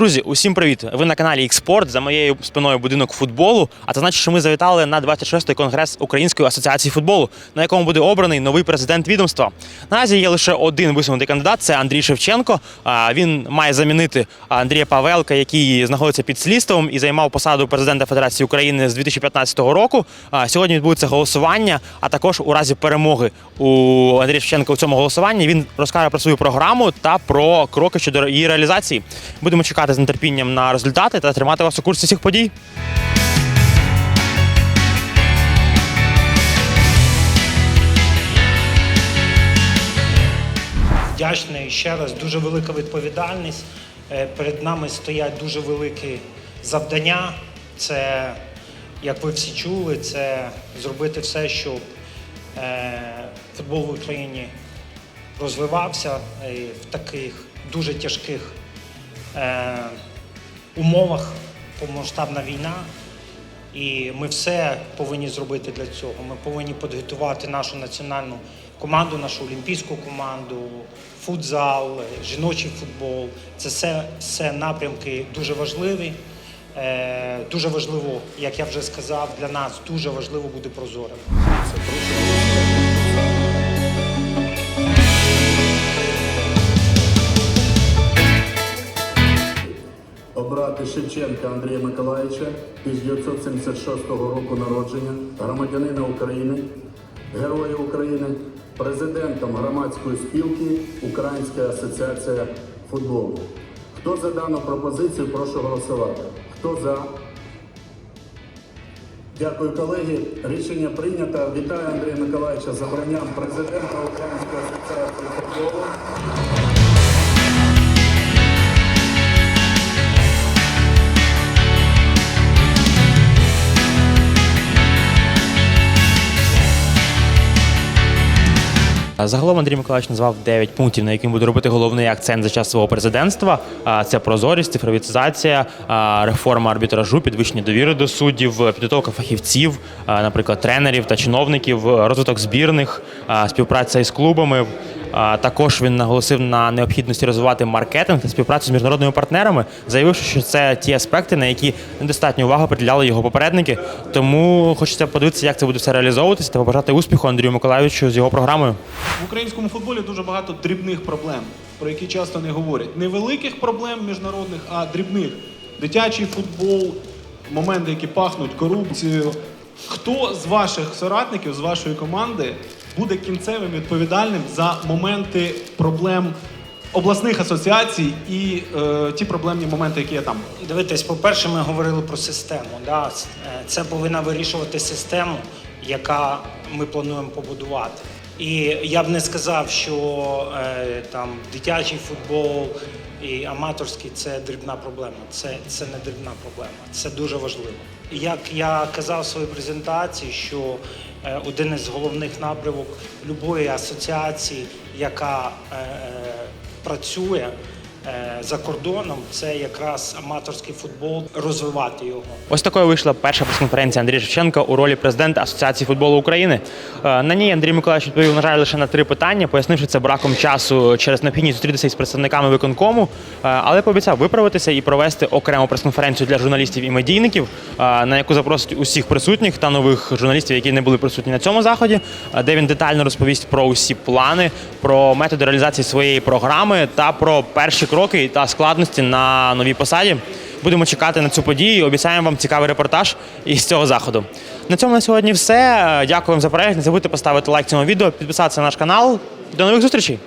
Друзі, усім привіт! Ви на каналі Xport, за моєю спиною будинок футболу. А це значить, що ми завітали на 26-й конгрес Української асоціації футболу, на якому буде обраний новий президент відомства. Наразі є лише один висунутий кандидат це Андрій Шевченко. Він має замінити Андрія Павелка, який знаходиться під слідством і займав посаду президента Федерації України з 2015 року. Сьогодні відбудеться голосування. А також у разі перемоги у Андрія Шевченка у цьому голосуванні він розкаже про свою програму та про кроки щодо її реалізації. Будемо чекати з нетерпінням на результати та тримати вас у курсі всіх подій. вдячний ще раз. Дуже велика відповідальність. Е, Перед нами стоять дуже великі завдання. Це, як ви всі чули, це зробити все, щоб е, футбол в Україні розвивався е, в таких дуже тяжких умовах повномасштабна війна. І ми все повинні зробити для цього. Ми повинні підготувати нашу національну команду, нашу олімпійську команду, футзал, е, жіночий футбол. Це все, все напрямки дуже важливі. Е, дуже важливо, як я вже сказав, для нас дуже важливо бути прозорим. Обрати Шевченка Андрія Миколаївича 1976 року народження, громадянина України, Героя України, президентом громадської спілки Українська асоціація футболу. Хто за дану пропозицію, прошу голосувати. Хто за? Дякую, колеги. Рішення прийнято. Вітаю Андрія Миколаївича з обранням президента Української асоціації футболу. Загалом Андрій Миколаївич назвав 9 пунктів, на які буде робити головний акцент за час свого президентства. Це прозорість, цифровізація, реформа арбітражу, підвищення довіри до суддів, підготовка фахівців, наприклад, тренерів та чиновників, розвиток збірних, співпраця із клубами. Також він наголосив на необхідності розвивати маркетинг та співпрацю з міжнародними партнерами, заявивши, що це ті аспекти, на які недостатньо уваги приділяли його попередники. Тому хочеться подивитися, як це буде все реалізовуватися та побажати успіху Андрію Миколаївичу з його програмою. В українському футболі дуже багато дрібних проблем, про які часто не говорять. Не великих проблем міжнародних, а дрібних. Дитячий футбол, моменти, які пахнуть корупцією. Хто з ваших соратників, з вашої команди буде кінцевим відповідальним за моменти проблем обласних асоціацій і е, ті проблемні моменти, які є там? Дивитесь, по-перше, ми говорили про систему. Да? Е, Це повинна вирішувати систему, яка ми плануємо побудувати. І я б не сказав, що е, там дитячий футбол і аматорський це дрібна проблема. Це, це не дрібна проблема, це дуже важливо. Як я казав в своїй презентації, що е, один із головних напрямок любої асоціації, яка е, працює е, за кордоном, це якраз аматорський футбол, розвивати його. Ось такою вийшла перша прес-конференція Андрія Шевченка у ролі президента Асоціації футболу України. Е, На ній Андрій Миколаївич відповів, на жаль, лише на три питання, пояснивши це браком часу через необхідність зустрітися із представниками виконкому, е, але пообіцяв виправитися і провести окрему прес-конференцію для журналістів і медійників, е, на яку запросить усіх присутніх та нових журналістів, які не були присутні на цьому заході, е, де він детально розповість про усі плани, про методи реалізації своєї програми та про перші кроки та складності на новій посаді. Будемо чекати на цю подію. Обіцяємо вам цікавий репортаж із цього заходу. На цьому на сьогодні все. Дякую вам за перегляд. Не забудьте поставити лайк цьому відео, підписатися на наш канал. До нових зустрічей!